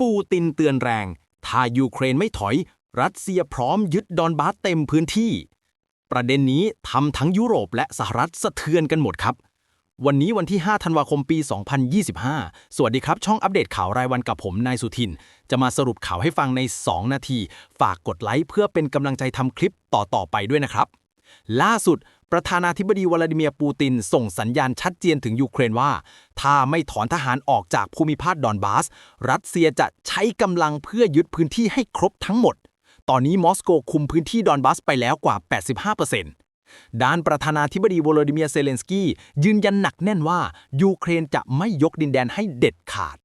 ปูตินเตือนแรง ถ้ายูเครนไม่ถอย รัสเซียพร้อมยึดดอนบาสเต็มพื้นที่ ประเด็นนี้ทำทั้งยุโรปและสหรัฐสะเทือนกันหมดครับ วันนี้วันที่ 5 ธันวาคมปี 2025 สวัสดีครับ ช่องอัปเดตข่าวรายวันกับผม นายสุทิน จะมาสรุปข่าวให้ฟังใน 2 นาที ฝากกดไลค์เพื่อเป็นกำลังใจทำคลิปต่อๆไปด้วยนะครับ ล่าสุด ประธานาธิบดีวลาดิเมียร์ปูติน ส่งสัญญาณชัดเจนถึงยูเครนว่า ถ้าไม่ถอนทหารออกจากภูมิภาคดอนบาส รัสเซียจะใช้กำลังเพื่อยึดพื้นที่ให้ครบทั้งหมด ตอนนี้มอสโกคุมพื้นที่ดอนบาสไปแล้วกว่า 85%ด้านประธานาธิบดีวโลดิเมียร์เซเลนสกี้ยืนยันหนักแน่นว่า ยูเครนจะไม่ยกดินแดนให้เด็ดขาด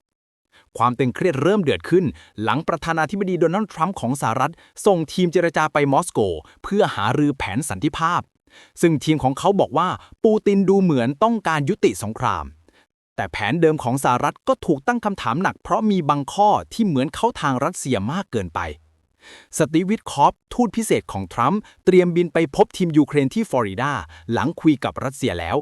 ความตึงเครียดเริ่มเดือดขึ้น หลังประธานาธิบดีโดนัลด์ทรัมป์ของสหรัฐ ส่งทีมเจรจาไปมอสโก เพื่อหารือแผนสันติภาพ ซึ่งทีมของเขาบอกว่าปูตินดูเหมือนต้องการยุติสงคราม แต่แผนเดิมของสหรัฐก็ถูกตั้งคำถามหนัก เพราะมีบางข้อที่เหมือนเข้าทางรัสเซียมากเกินไปสตีวิทคอฟทูตพิเศษของทรัมป์เตรียมบินไปพบทีมยูเครนที่ฟลอริดาหลังคุยกับรัสเซียแล้ว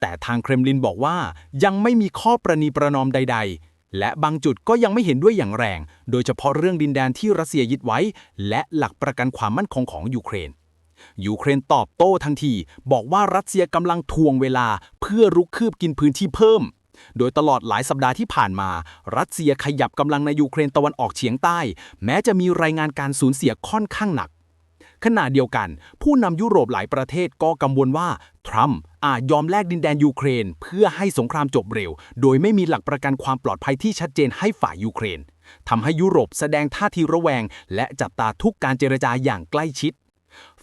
แต่ทางเครมลินบอกว่ายังไม่มีข้อประนีประนอมใดๆ และบางจุดก็ยังไม่เห็นด้วยอย่างแรง โดยเฉพาะเรื่องดินแดนที่รัสเซียยึดไว้ และหลักประกันความมั่นคงของยูเครน ยูเครนตอบโต้ทันที บอกว่ารัสเซียกำลังทวงเวลา เพื่อรุกคืบกินพื้นที่เพิ่ม โดยตลอดหลายสัปดาห์ที่ผ่านมา รัสเซียขยับกำลังในยูเครนตะวันออกเฉียงใต้ แม้จะมีรายงานการสูญเสียค่อนข้างหนักขณะเดียวกัน ผู้นำยุโรปหลายประเทศก็กังวลว่า ทรัมป์อาจยอมแลกดินแดนยูเครน เพื่อให้สงครามจบเร็ว โดยไม่มีหลักประกันความปลอดภัยที่ชัดเจนให้ฝ่ายยูเครนทำให้ยุโรปแสดงท่าทีระแวง และจับตาทุกการเจรจาอย่างใกล้ชิด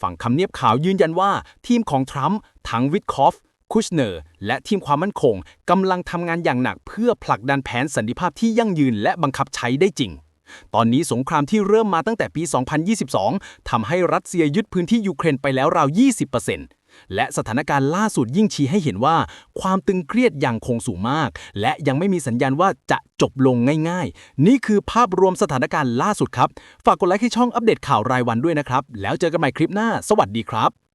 ฝั่งคำเนียบข่าวยืนยันว่า ทีมของทรัมป์ทั้งวิทคอฟคุชเนอร์และทีมความมั่นคงกำลังทำงานอย่างหนักเพื่อผลักดันแผนสันติภาพที่ยั่งยืนและบังคับใช้ได้จริง ตอนนี้สงครามที่เริ่มมาตั้งแต่ปี 2022 ทำให้รัสเซียยึดพื้นที่ยูเครนไปแล้วราว 20% และสถานการณ์ล่าสุดยิ่งชี้ให้เห็นว่า ความตึงเครียดยังคงสูงมาก และยังไม่มีสัญญาณว่าจะจบลงง่ายๆ นี่คือภาพรวมสถานการณ์ล่าสุดครับ ฝากกดไลค์ให้ช่องอัปเดตข่าวรายวันด้วยนะครับ แล้วเจอกันใหม่คลิปหน้า สวัสดีครับ